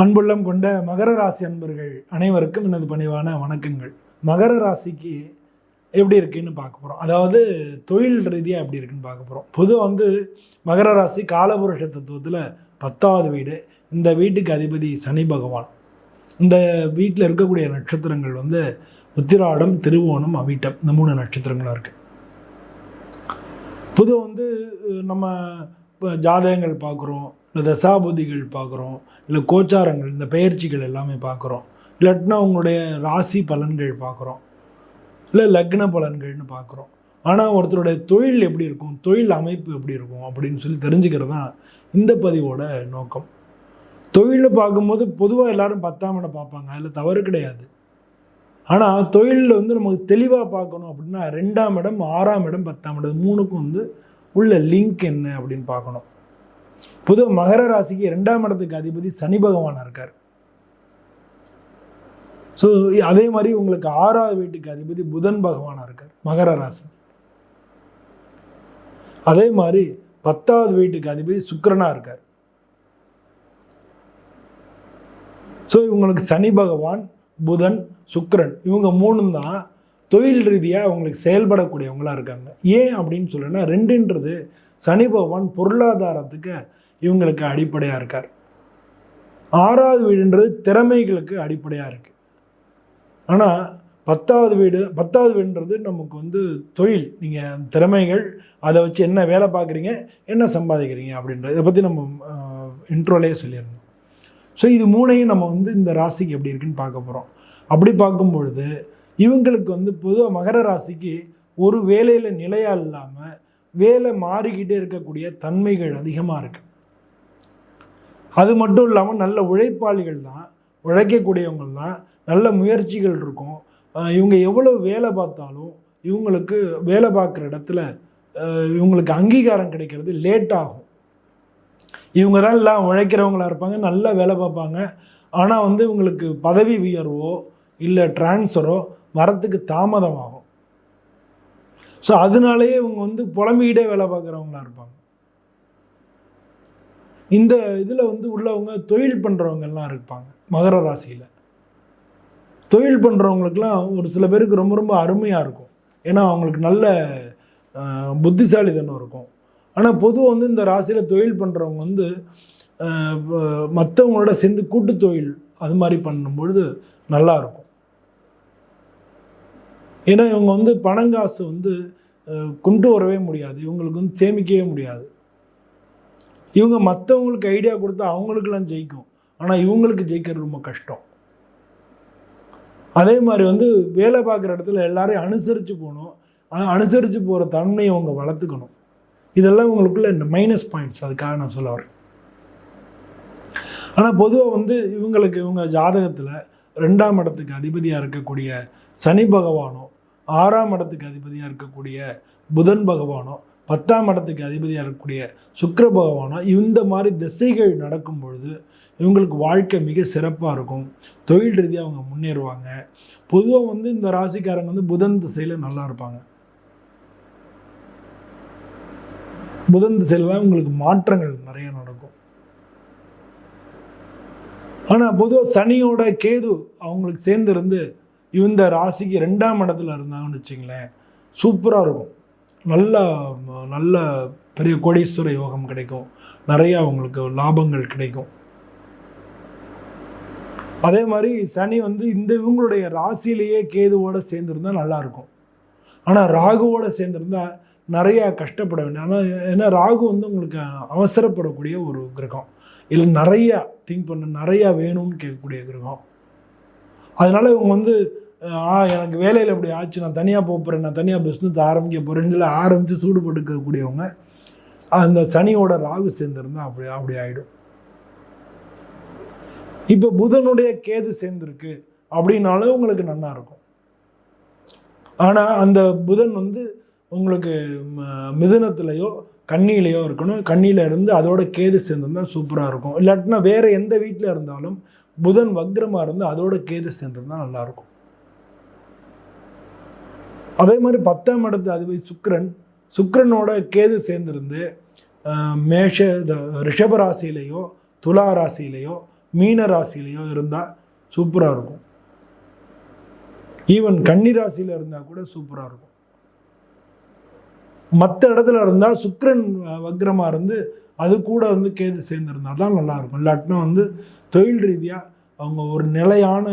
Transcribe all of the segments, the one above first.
அன்புள்ளம் கொண்ட மகர ராசி அன்பர்கள் அனைவருக்கும் எனது பணிவான வணக்கங்கள். மகர ராசிக்கு எப்படி இருக்குன்னு பார்க்க போகிறோம் அதாவது தொழில் ரீதியாக எப்படி இருக்குன்னு பார்க்க போகிறோம் பொதுவாக வந்து மகர ராசி காலபுருஷ தத்துவத்தில் பத்தாவது வீடு. இந்த வீட்டுக்கு அதிபதி சனி பகவான். இந்த வீட்டில் இருக்கக்கூடிய நட்சத்திரங்கள் வந்து உத்திராடம் திருவோணம் அவிட்டம். இந்த மூணு நட்சத்திரங்களாக இருக்குது பொதுவாக வந்து நம்ம இப்போ ஜாதகங்கள் பார்க்குறோம். இல்லை தசாபுதிகள் பார்க்குறோம். இல்லை கோச்சாரங்கள் இந்த பயிற்சிகள் எல்லாமே பார்க்குறோம் இல்லாட்டினா உங்களுடைய ராசி பலன்கள் பார்க்குறோம் இல்லை லக்ன பலன்கள்னு பார்க்குறோம் ஆனால் ஒருத்தருடைய தொழில் எப்படி இருக்கும் தொழில் அமைப்பு எப்படி இருக்கும் அப்படின்னு சொல்லி தெரிஞ்சுக்கிறது தான் இந்த பதிவோட நோக்கம். தொழிலை பார்க்கும்போது பொதுவாக எல்லாரும் பத்தாம் இடம் பார்ப்பாங்க அதில் தவறு கிடையாது. ஆனால் தொழிலில் வந்து நமக்கு தெளிவாக பார்க்கணும் அப்படின்னா ரெண்டாம் இடம் ஆறாம் இடம் பத்தாம் இடம் மூணுக்கும் வந்து உள்ள லிங்க் என்ன அப்படின்னு பார்க்கணும். புது மகர ராசிக்கு ரெண்டாம் இடத்துக்கு அதிபதி சனி பகவானாக இருக்கார். ஸோ அதே மாதிரி உங்களுக்கு ஆறாவது வீட்டுக்கு அதிபதி புதன் பகவானாக இருக்கார் மகர ராசி அதே மாதிரி பத்தாவது வீட்டுக்கு அதிபதி சுக்கரனாக இருக்கார். ஸோ இவங்களுக்கு சனி பகவான் புதன் சுக்கரன் இவங்க மூணும் தான் தொழில் ரீதியாக அவங்களுக்கு செயல்படக்கூடியவங்களாக இருக்காங்க. ஏன் அப்படின்னு சொல்லுன்னா ரெண்டுன்றது சனி பகவான் பொருளாதாரத்துக்கு இவங்களுக்கு அடிப்படையாக இருக்கார். ஆறாவது வீடுன்றது திறமைகளுக்கு அடிப்படையாக இருக்குது ஆனால் பத்தாவது வீடு பத்தாவது வீடுன்றது நமக்கு வந்து தொழில். நீங்கள் திறமைகள் அதை வச்சு என்ன வேலை பார்க்குறீங்க என்ன சம்பாதிக்கிறீங்க அப்படின்றது இதை பற்றி நம்ம இன்ட்ரோலேயே சொல்லியிருந்தோம் ஸோ இது மூணையும் நம்ம வந்து இந்த ராசிக்கு எப்படி இருக்குன்னு பார்க்க போகிறோம் அப்படி பார்க்கும் பொழுது இவங்களுக்கு வந்து பொதுவாக மகர ராசிக்கு ஒரு வேலையில் நிலையாக இல்லாமல் வேலை மாறிக்கிட்டே இருக்கக்கூடிய தன்மைகள் அதிகமாக இருக்குது அது மட்டும் இல்லாமல் நல்ல உழைப்பாளிகள் தான் உழைக்கக்கூடியவங்க தான் நல்ல முயற்சிகள் இருக்கும். இவங்க எவ்வளோ வேலை பார்த்தாலும் இவங்களுக்கு வேலை பார்க்குற இடத்துல இவங்களுக்கு அங்கீகாரம் கிடைக்கிறது லேட் ஆகும். இவங்க தான் எல்லாம் உழைக்கிறவங்களா இருப்பாங்க நல்லா வேலை பார்ப்பாங்க. ஆனால் வந்து இவங்களுக்கு பதவி உயர்வோ இல்லை டிரான்ஸ்ஃபரோ வரத்துக்கு தாமதமாகும். ஸோ அதனாலேயே இவங்க வந்து புலம்பிக்கிட்டே வேலை பார்க்குறவங்களா இருப்பாங்க. இந்த இதில் வந்து உள்ளவங்க தொழில் பண்ணுறவங்கெல்லாம் இருப்பாங்க மகர ராசியில். தொழில் பண்ணுறவங்களுக்குலாம் ஒரு சில பேருக்கு ரொம்ப ரொம்ப அருமையாக இருக்கும். ஏன்னா அவங்களுக்கு நல்ல ஆஹ், புத்திசாலித்தனம் இருக்கும். ஆனால் பொதுவாக வந்து இந்த ராசியில் தொழில் பண்ணுறவங்க வந்து மற்றவங்களோட சேர்ந்து கூட்டு தொழில் அது மாதிரி பண்ணும்பொழுது நல்லா இருக்கும். ஏன்னா இவங்க வந்து பணங்காசு வந்து கொண்டு வரவே முடியாது. இவங்களுக்கு வந்து சேமிக்கவே முடியாது. இவங்க மற்றவங்களுக்கு ஐடியா கொடுத்தா அவங்களுக்கெல்லாம் ஜெயிக்கும். ஆனால் இவங்களுக்கு ஜெயிக்கிறது ரொம்ப கஷ்டம். அதே மாதிரி வந்து வேலை பார்க்குற இடத்துல எல்லாரையும் அனுசரித்து போகணும். அனுசரித்து போகிற தன்மையை அவங்க வளர்த்துக்கணும். இதெல்லாம் உங்களுக்குள்ள இந்த மைனஸ் பாயிண்ட்ஸ் அதுக்காக நான் சொல்ல வரேன். ஆனால் பொதுவாக வந்து இவங்களுக்கு இவங்க ஜாதகத்தில் ரெண்டாம் இடத்துக்கு அதிபதியாக இருக்கக்கூடிய சனி பகவானோ ஆறாம் இடத்துக்கு அதிபதியாக இருக்கக்கூடிய புதன் பகவானோ பத்தாம் இடத்துக்கு அதிபதியாக இருக்கக்கூடிய சுக்கர பகவானோ இந்த மாதிரி திசைகள் நடக்கும் பொழுது இவங்களுக்கு வாழ்க்கை மிக சிறப்பாக இருக்கும். தொழில் ரீதியாக அவங்க முன்னேறுவாங்க. பொதுவாக வந்து இந்த ராசிக்காரங்க வந்து புதன் திசையில் நல்லா இருப்பாங்க. புதன் திசையில் தான் உங்களுக்கு மாற்றங்கள் நிறைய நடக்கும். ஆனால் பொதுவாக சனியோட கேது அவங்களுக்கு சேர்ந்து இருந்து இந்த ராசிக்கு ரெண்டாம் இடத்துல இருந்தாங்கன்னு வச்சுங்களேன் சூப்பராக இருக்கும். நல்ல நல்ல பெரிய கோடீஸ்வர யோகம் கிடைக்கும். நிறையா அவங்களுக்கு லாபங்கள் கிடைக்கும். அதே மாதிரி சனி வந்து இந்த இவங்களுடைய ராசியிலேயே கேதுவோட சேர்ந்துருந்தா நல்லாயிருக்கும் ஆனால் ராகுவோட சேர்ந்துருந்தா நிறையா கஷ்டப்பட வேண்டிய ஆனால் ஏன்னா ராகு வந்து உங்களுக்கு அவசரப்படக்கூடிய ஒரு கிரகம். இல்லை நிறையா திங்க் பண்ண நிறையா வேணும்னு கேட்கக்கூடிய கிரகம். அதனால் இவங்க வந்து ஆ எனக்கு வேலையில் இப்படி ஆச்சு நான் தனியாக போகிறேன் நான் தனியாக பிஸ்னஸ் ஆரம்பிக்க போகிறேன்னு சொல்லி ஆரம்பித்து சூடு போட்டுக்கக்கூடியவங்க அந்த சனியோட ராகு சேர்ந்துருந்தா அப்படி அப்படி ஆகிடும் இப்போ புதனுடைய கேது சேர்ந்துருக்கு அப்படின்னாலும் உங்களுக்கு நல்லா இருக்கும். ஆனால் அந்த புதன் வந்து உங்களுக்கு ம- கண்ணியிலையோ இருக்கணும். கண்ணியில் இருந்து அதோட கேது சேர்ந்துருந்தால் சூப்பராக இருக்கும். இல்லாட்டினா வேறு எந்த வீட்டில் இருந்தாலும் புதன் வக்ரமாக இருந்து அதோட கேது சேர்ந்துருந்தால் நல்லாயிருக்கும் அதே மாதிரி பத்தாம் இடத்து அதிபதி சுக்ரன் சுக்ரனோட கேது சேர்ந்திருந்து மேஷ இந்த ரிஷப ராசியிலையோ துலா ராசியிலையோ மீன ராசியிலையோ இருந்தால் சூப்பராக இருக்கும். ஈவன் கன்னி ராசியில் இருந்தால் கூட சூப்பராக இருக்கும். மற்ற இடத்துல இருந்தால் சுக்ரன் வக்ரமாக இருந்து அது கூட வந்து கேது சேர்ந்துருந்தா தான் நல்லாயிருக்கும் இல்லாட்டினா வந்து தொழில் ரீதியாக அவங்க ஒரு நிலையான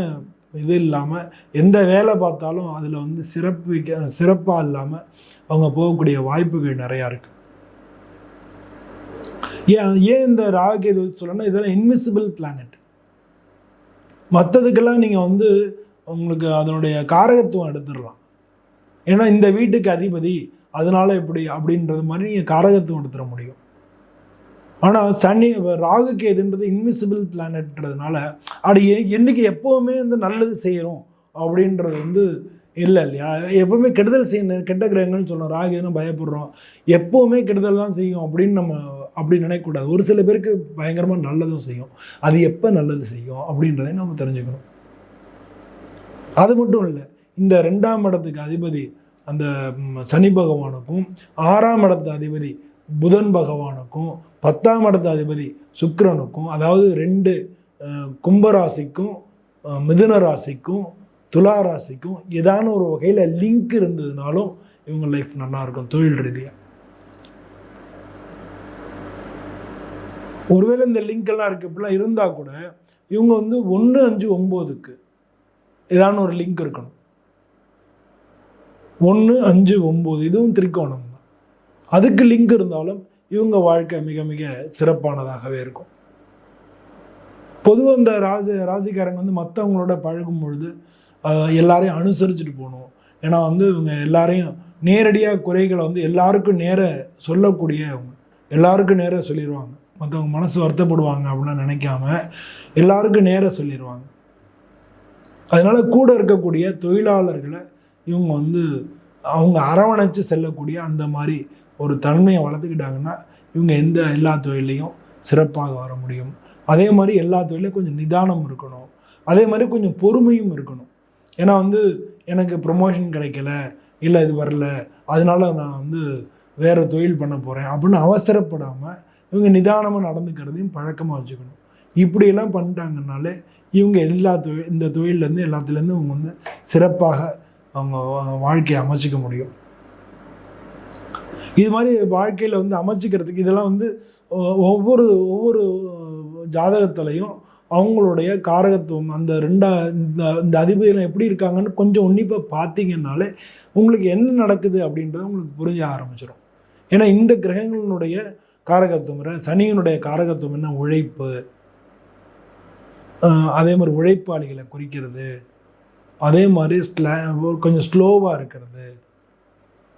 இது இல்லாமல் எந்த வேலை பார்த்தாலும் அதில் வந்து சிறப்பு சிறப்பாக இல்லாமல் அவங்க போகக்கூடிய வாய்ப்புகள் நிறையா இருக்குது ஏன் ஏன் இந்த ராகுகேது சொல்லணும்னா இதெல்லாம் இன்விசிபிள் பிளானட் மற்றதுக்கெல்லாம் நீங்கள் வந்து உங்களுக்கு அதனுடைய காரகத்துவம் எடுத்துடலாம். ஏன்னா இந்த வீட்டுக்கு அதிபதி அதனால எப்படி அப்படின்றது மாதிரி நீங்கள் காரகத்துவம் எடுத்துட முடியும். ஆனால் சனி ராகு கேதுன்றது இன்விசிபிள் பிளானட்ன்றதுனால அது என்றைக்கு என்னைக்கு எப்போவுமே வந்து நல்லது செய்கிறோம் அப்படின்றது வந்து இல்லை இல்லையா? எப்போவுமே கெடுதல் செய்யணும் கெட்ட கிரகங்கள்னு சொல்கிறோம் ராகு பயப்படுறோம். எப்போவுமே கெடுதல் தான் செய்யும் அப்படின்னு நம்ம அப்படி நினைக்கக்கூடாது. ஒரு சில பேருக்கு பயங்கரமாக நல்லதும் செய்யும். அது எப்போ நல்லது செய்யும் அப்படின்றதையும் நம்ம தெரிஞ்சுக்கணும். அது மட்டும் இல்லை இந்த ரெண்டாம் இடத்துக்கு அதிபதி அந்த சனி பகவானுக்கும் ஆறாம் இடத்து அதிபதி புதன் பகவானுக்கும் பத்தாம் இடத்து அதிபதி சுக்கரனுக்கும் அதாவது ரெண்டு கும்பராசிக்கும் மிதுன ராசிக்கும் துலா ராசிக்கும் ஏதான ஒரு வகையில் லிங்க் இருந்ததுனாலும் இவங்க லைஃப் நல்லாயிருக்கும் தொழில் ரீதியாக ஒருவேளை இந்த லிங்க் எல்லாம் இப்படிலாம் இருந்தால் கூட இவங்க வந்து ஒன்று அஞ்சு ஒம்போதுக்கு ஏதான ஒரு லிங்க் இருக்கணும். ஒன்று அஞ்சு ஒம்பது இதுவும் திரிக்கோணம் அதுக்கு லிங்க் இருந்தாலும் இவங்க வாழ்க்கை மிக மிக சிறப்பானதாகவே இருக்கும். பொதுவாக இந்த ராஜ ராசிக்காரங்க வந்து மற்றவங்களோட பழகும் பொழுது எல்லாரையும் அனுசரிச்சுட்டு போகணும். ஏன்னா வந்து இவங்க எல்லாரையும் நேரடியாக குறைகளை வந்து எல்லாருக்கும் நேர சொல்லக்கூடியவங்க. எல்லாருக்கும் நேர சொல்லிடுவாங்க மற்றவங்க மனசு வருத்தப்படுவாங்க அப்படின்னு நினைக்காம எல்லாருக்கும் நேர சொல்லிடுவாங்க அதனால் கூட இருக்கக்கூடிய தொழிலாளர்களை இவங்க வந்து அவங்க அரவணைச்சு செல்லக்கூடிய அந்த மாதிரி ஒரு தன்மையை வளர்த்துக்கிட்டாங்கன்னா இவங்க எந்த எல்லா தொழிலையும் சிறப்பாக வர முடியும். அதே மாதிரி எல்லா தொழிலையும் கொஞ்சம் நிதானம் இருக்கணும். அதே மாதிரி கொஞ்சம் பொறுமையும் இருக்கணும். ஏன்னா வந்து எனக்கு ப்ரொமோஷன் கிடைக்கல இல்லை இது வரல அதனால நான் வந்து வேறு தொழில் பண்ண போகிறேன் அப்படின்னு அவசரப்படாமல் இவங்க நிதானமாக நடந்துக்கிறதையும் பழக்கமாக வச்சுக்கணும். இப்படியெல்லாம் பண்ணிட்டாங்கனாலே இவங்க எல்லா தொழில் இந்த தொழிலேருந்து எல்லாத்துலேருந்து இவங்க வந்து சிறப்பாக அவங்க வாழ்க்கையை அமைச்சிக்க முடியும். இது மாதிரி வாழ்க்கையில் வந்து அமைச்சிக்கிறதுக்கு இதெல்லாம் வந்து ஒவ்வொரு ஒவ்வொரு ஜாதகத்துலையும் அவங்களுடைய காரகத்துவம் அந்த ரெண்டா இந்த இந்த அதிபதிகள் எப்படி இருக்காங்கன்னு கொஞ்சம் உன்னிப்பாக பார்த்தீங்கன்னாலே உங்களுக்கு என்ன நடக்குது அப்படின்றது உங்களுக்கு புரிய ஆரம்பிச்சிடும் ஏன்னா இந்த கிரகங்களினுடைய காரகத்துவம் சனியினுடைய காரகத்துவம் என்ன? உழைப்பு. அதே மாதிரி உழைப்பாளிகளை குறிக்கிறது. அதே மாதிரி ஸ்லா கொஞ்சம் ஸ்லோவாக இருக்கிறது.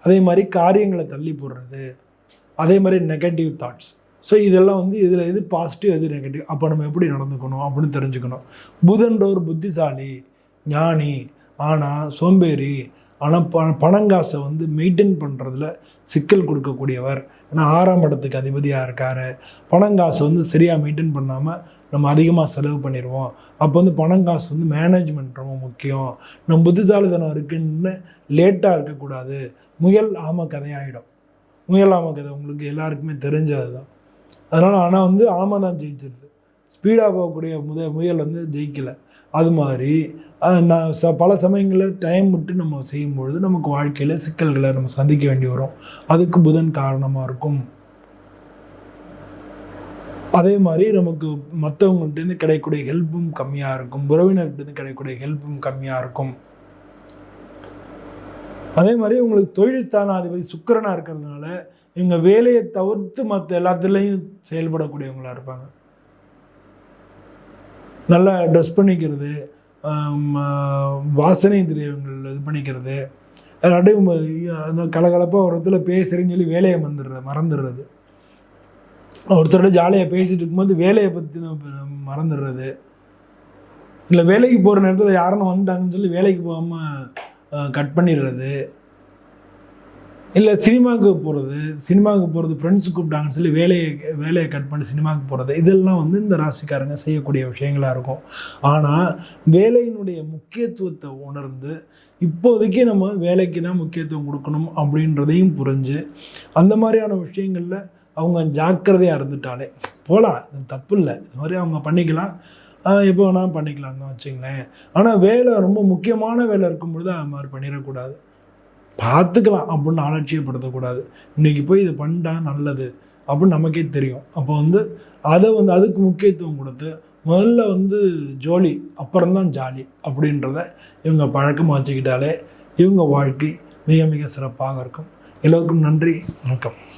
அதே மாதிரி காரியங்களை தள்ளி போடுறது. அதே மாதிரி நெகட்டிவ் தாட்ஸ் ஸோ இதெல்லாம் வந்து இதில் எது பாசிட்டிவ் எது நெகட்டிவ் அப்போ நம்ம எப்படி நடந்துக்கணும் அப்படின்னு தெரிஞ்சுக்கணும். புதன்ற ஒரு புத்திசாலி ஞானி ஆனால் சோம்பேறி ஆனால் ப பணங்காசை வந்து மெயின்டைன் பண்ணுறதுல சிக்கல் கொடுக்கக்கூடியவர். ஏன்னா ஆறாம் இடத்துக்கு அதிபதியாக இருக்கார். பணங்காசை வந்து சரியாக மெயின்டைன் பண்ணாமல் நம்ம அதிகமாக செலவு பண்ணிடுவோம். அப்போ வந்து பணம் காசு வந்து மேனேஜ்மெண்ட் ரொம்ப முக்கியம். நம்ம புத்திசாலித்தனம் இருக்குன்னு லேட்டாக இருக்கக்கூடாது. முயல் ஆம கதையாயிடும். முயல் ஆம கதை உங்களுக்கு எல்லாருக்குமே தெரிஞ்சது தான் அதனால் ஆனால் வந்து ஆமை தான் ஜெயிச்சிருது. ஸ்பீடாக போகக்கூடிய முத முயல் வந்து ஜெயிக்கலை. அது மாதிரி நான் ச பல சமயங்களில் டைம் விட்டு நம்ம செய்யும்பொழுது நமக்கு வாழ்க்கையில் சிக்கல்களை நம்ம சந்திக்க வேண்டி வரும். அதுக்கு புதன் காரணமாக இருக்கும். அதே மாதிரி நமக்கு மற்றவங்கள்ட்டேருந்து கிடைக்கக்கூடிய ஹெல்ப்பும் கம்மியாக இருக்கும். உறவினர்கிட்டேருந்து கிடைக்கக்கூடிய ஹெல்ப்பும் கம்மியாக இருக்கும். அதே மாதிரி உங்களுக்கு தொழில் தானாதிபதி சுக்கரனாக இருக்கிறதுனால இவங்க வேலையை தவிர்த்து மற்ற எல்லாத்துலேயும் செயல்படக்கூடியவங்களாக இருப்பாங்க. நல்லா ட்ரெஸ் பண்ணிக்கிறது வாசனை திரவியங்கள் இது பண்ணிக்கிறது. அப்படியே கலகலப்பாக ஒரு இடத்துல பேசுகிறேன்னு சொல்லி வேலையை வந்துடுறது மறந்துடுறது. ஒருத்தரோட ஜாலியாக பேசிட்டு இருக்கும்போது வேலையை பற்றி நம்ம மறந்துடுறது. இல்லை வேலைக்கு போகிற நேரத்தில் யாருன்னு வந்துட்டாங்கன்னு சொல்லி வேலைக்கு போகாமல் கட் பண்ணிடுறது. இல்லை சினிமாவுக்கு போகிறது சினிமாவுக்கு போகிறது ஃப்ரெண்ட்ஸ் கூப்பிட்டாங்கன்னு சொல்லி வேலையை வேலையை கட் பண்ணி சினிமாவுக்கு போகிறது இதெல்லாம் வந்து இந்த ராசிக்காரங்க செய்யக்கூடிய விஷயங்களாக இருக்கும். ஆனால் வேலையினுடைய முக்கியத்துவத்தை உணர்ந்து இப்போதைக்கு நம்ம வேலைக்கு தான் முக்கியத்துவம் கொடுக்கணும் அப்படின்றதையும் புரிஞ்சு அந்த மாதிரியான விஷயங்களில் அவங்க ஜாக்கிரதையாக இருந்துட்டாலே போகலாம் இது தப்பு இல்லை இது மாதிரி அவங்க பண்ணிக்கலாம். எப்போ வேணால் பண்ணிக்கலாம் தான் வச்சுங்களேன். ஆனால் வேலை ரொம்ப முக்கியமான வேலை இருக்கும்பொழுது அது மாதிரி பண்ணிடக்கூடாது. பார்த்துக்கலாம் அப்படின்னு அலட்சியப்படுத்தக்கூடாது இன்றைக்கி போய் இதை பண்ணிட்டா நல்லது அப்படின்னு நமக்கே தெரியும். அப்போ வந்து அதை வந்து அதுக்கு முக்கியத்துவம் கொடுத்து முதல்ல வந்து ஜோலி அப்புறம்தான் ஜாலி அப்படின்றத இவங்க பழக்கமாக வச்சுக்கிட்டாலே இவங்க வாழ்க்கை மிக மிக சிறப்பாக இருக்கும். எல்லோருக்கும் நன்றி வணக்கம்.